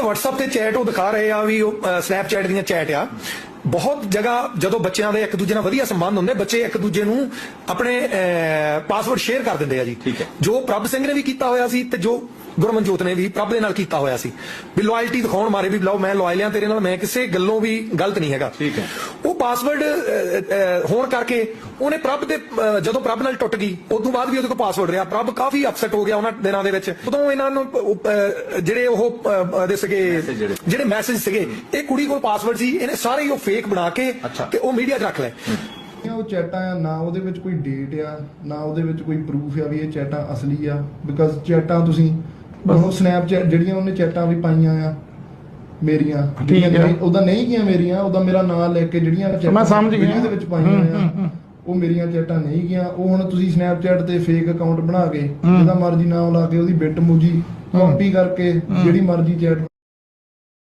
WhatsApp ਤੇ chat ਉਹ ਦਿਖਾ ਰਹੇ ਆ ਵੀ ਉਹ ਸਨੈਪਚੈਟ ਦੀਆਂ ਚੈਟ ਆ ਬਹੁਤ ਜਗ੍ਹਾ ਜਦੋਂ ਬੱਚਿਆਂ ਦੇ ਇੱਕ ਦੂਜੇ ਨਾਲ ਵਧੀਆ ਸੰਬੰਧ ਹੁੰਦੇ ਬੱਚੇ ਇੱਕ ਦੂਜੇ ਨੂੰ ਆਪਣੇ ਪਾਸਵਰਡ ਸ਼ੇਅਰ ਕਰ ਦਿੰਦੇ ਆ ਜੀ ਠੀਕ ਹੈ। ਜੋ ਪ੍ਰਭ ਸਿੰਘ ਨੇ ਵੀ ਕੀਤਾ ਹੋਇਆ ਸੀ ਤੇ ਜੋ ਗੁਰਮਨਜੋਤ ਨੇ ਵੀ ਪ੍ਰਭ ਦੇ ਨਾਲ ਕੀਤਾ ਹੋਇਆ ਸੀ ਵੀ ਲਾਇਲਟੀ ਦਿਖਾਉਣ ਮਾਰੇ ਵੀ ਲਓ ਮੈਂ ਲਾਇਲ ਆ ਤੇਰੇ ਨਾਲ ਮੈਂ ਕਿਸੇ ਗੱਲੋਂ ਵੀ ਗਲਤ ਨਹੀਂ ਹੈਗਾ ਠੀਕ ਹੈ। ਉਹ ਪਾਸਵਰਡ ਹੋਣ ਕਰਕੇ ਉਹਨੇ ਪ੍ਰਭ ਦੇ ਜਦੋਂ ਪ੍ਰਭ ਨਾਲ ਟੁੱਟ ਗਈ ਉਸ ਤੋਂ ਬਾਅਦ ਵੀ ਉਹਦੇ ਕੋਲ ਪਾਸਵਰਡ ਰਿਹਾ। ਪ੍ਰਭ ਕਾਫੀ ਅਪਸੈਟ ਹੋ ਗਿਆ ਉਹਨਾਂ ਦਿਨਾਂ ਦੇ ਵਿੱਚ। ਉਦੋਂ ਇਹਨਾਂ ਨੂੰ ਜਿਹੜੇ ਉਹ ਦੇ ਸੀਗੇ Message ਜਿਹੜੇ। ਮੈਸੇਜ ਸੀਗੇ ਇਹ ਕੁੜੀ ਕੋਲ ਪਾਸਵਰਡ ਸੀ ਇਹਨੇ ਸਾਰੇ ਹੀ ਉਹ ਫੇਕ ਬਣਾ ਕੇ। ਤੇ ਉਹ ਮੀਡੀਆ 'ਚ ਰੱਖ ਲਏ। ਉਹ ਚੈਟਾਂ ਆ? ਨਾ ਉਹਦੇ ਵਿੱਚ ਕੋਈ ਡੇਟ ਆ ਨਾ ਉਹਦੇ ਵਿੱਚ ਕੋਈ ਪ੍ਰੂਫ ਆ ਵੀ ਇਹ ਚੈਟਾਂ ਅਸਲੀ ਆ ਬਿਕਾਜ਼ ਚੈਟਾਂ ਤੁਸੀਂ ਉਹ ਸਨੈਪਚੈਟ ਜਿਹੜੀਆਂ ਉਹਨੇ ਚੈਟਾਂ ਵੀ ਪਾਈਆਂ ਆ ਮੇਰੀਆਂ ਜਿਹੜੀਆਂ ਹੈ। ਨਹੀਂ- ਉਹਦਾ ਨਹੀਂ ਗਿਆ ਮੇਰੀਆਂ ਉਹਦਾ ਮੇਰਾ ਨਾਮ ਲੈ ਕੇ ਜਿਹੜੀਆਂ ਚੈਟਾਂ ਮੈਂ ਸਮਝ ਗਿਆ। ਵੀਡੀਓ ਦੇ ਵਿੱਚ ਪਾਈਆਂ ਆ ਉਹ ਮੇਰੀਆਂ ਚੈਟਾਂ ਨਹੀਂ ਗਈਆਂ। ਉਹ ਹੁਣ ਤੁਸੀਂ ਸਨੈਪਚੈਟ ਤੇ ਫੇਕ ਅਕਾਊਂਟ ਬਣਾ ਕੇ ਜਿਹਦਾ ਮਰਜ਼ੀ ਨਾਮ ਲਾ ਕੇ ਉਹਦੀ ਬਿੱਟ ਮੂਜੀ ਕਾਪੀ ਕਰਕੇ ਜਿਹੜੀ ਮਰਜ਼ੀ ਚੈਟ